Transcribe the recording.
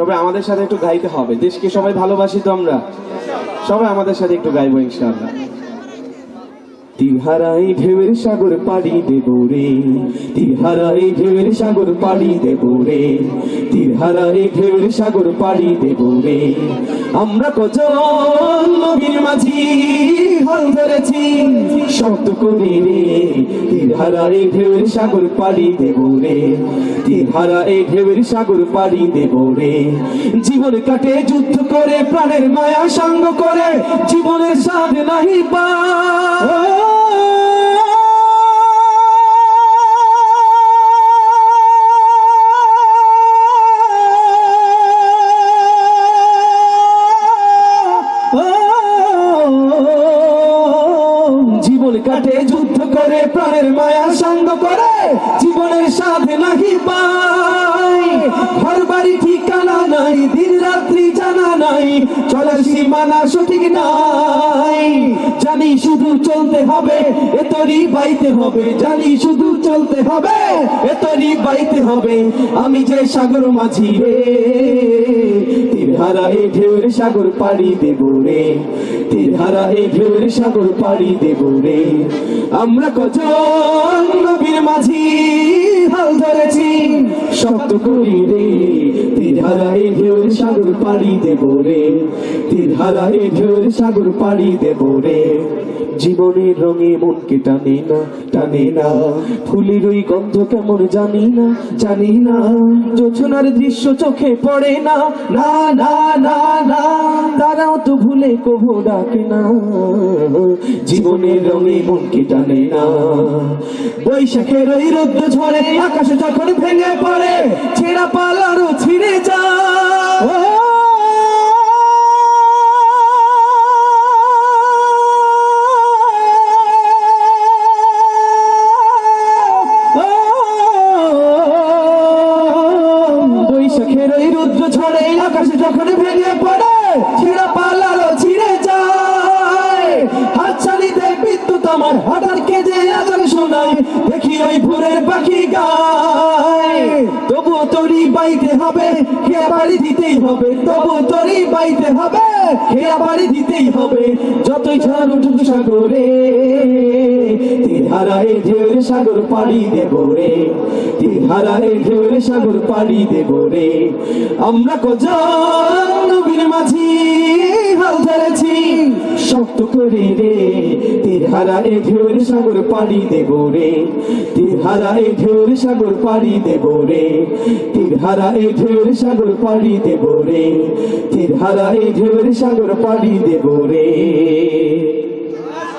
তবে আমাদের সাথে একটু গাইতে হবে। দেশকে সবাই ভালোবাসি তো আমরা। সবাই আমাদের সাথে একটু গাইবো ইনশাআল্লাহ। তিহারাই ঢেউয়ের সাগর পাড়ি দেব রে। তিহারাই ঢেউয়ের সাগর পাড়ি দেব রে। তিহারাই ঢেউয়ের সাগর পাড়ি দেব রে। আমরা কজন নবীর মাঝি, হাল ধরেছি শক্ত করে রে। তিহারাই ঢেউয়ের সাগর পাড়ি দেব রে। তিহারাই ঢেউয়ের সাগর পাড়ি দেব রে। জীবন কাটে, যুদ্ধ করে, প্রাণের মায়া সঙ্গ করে, জীবনের স্বাদ নাহি পা। কাটে যুদ্ধ করে প্রাণের মায়া সঙ্গ করে জীবনের সাথে নাহি পাই ঘর বাড়ি ঠিকানা নাই দিন রাত্রি জানা নাই, চলার সীমানা সঠিক নাই। জানি শুধু চলতে হবে এতরি বাইতে হবে। জানি শুধু চলতে হবে এতরি বাইতে হবে। আমি যে সাগর মাঝি রে তীর হারাই ঢেউর সাগর পাড়ি দেব রে। তীর এই ঢেউর সাগর পাড়ি দেব রে। আমরা কজন নবীর মাঝি হাল ধরেছি শক্ত করি রে। তীর ঢেউর সাগর পাড়ি দেব রে। তীর হারাই ঢেউর সাগর পাড়ি দেব রে। জীবনের রঙে মনকে টানে না টানে না। ফুলের ওই গন্ধ কেমন জানি না জানি না। যোছনার দৃশ্য চোখে পড়ে না। না না না না। তারাও তো ভুলে কবু ডাকে না। জীবনের রঙে মনকে টানে না। বৈশাখের ওই রোদ্র ঝরে আকাশে যখন ভেঙে পড়ে, ছেঁড়া পালারও ছিঁড়ে যায়। বৈশাখের ওই রুদ্র ঝড়ে আকাশে যখন ভেঙে পড়ে, ছিঁড়া পালালো, ছিঁড়ে যায়। হাতছানিতে বিদ্যুৎ আমার, হঠাৎ কেজে আজান শোনায়, দেখি ওই ভোরের পাখি গায় তবু বাইতে হবে, খেয়া বাড়ি দিতেই হবে। তবু তরি বাইতে হবে, খেয়া বাড়ি দিতেই হবে। যতই ঝড় উঠুক সাগরে তীর হারায় ঢেউর সাগর পাড়ি দেব রে। তীর হারায় ঢেউর সাগর পাড়ি দেব রে। আমরা কজন নবীর মাঝি হাল ধরেছি, শক্ত করে রে। হারায় ঢেউর সাগর পাড়ি দেব রে। তীর হারায় ঢেউর সাগর পাড়ি দেব রে। তীর হারায় ঢেউর সাগর পাড়ি দেব রে। তীর হারায় ঢেউর সাগর পাড়ি দেব রে।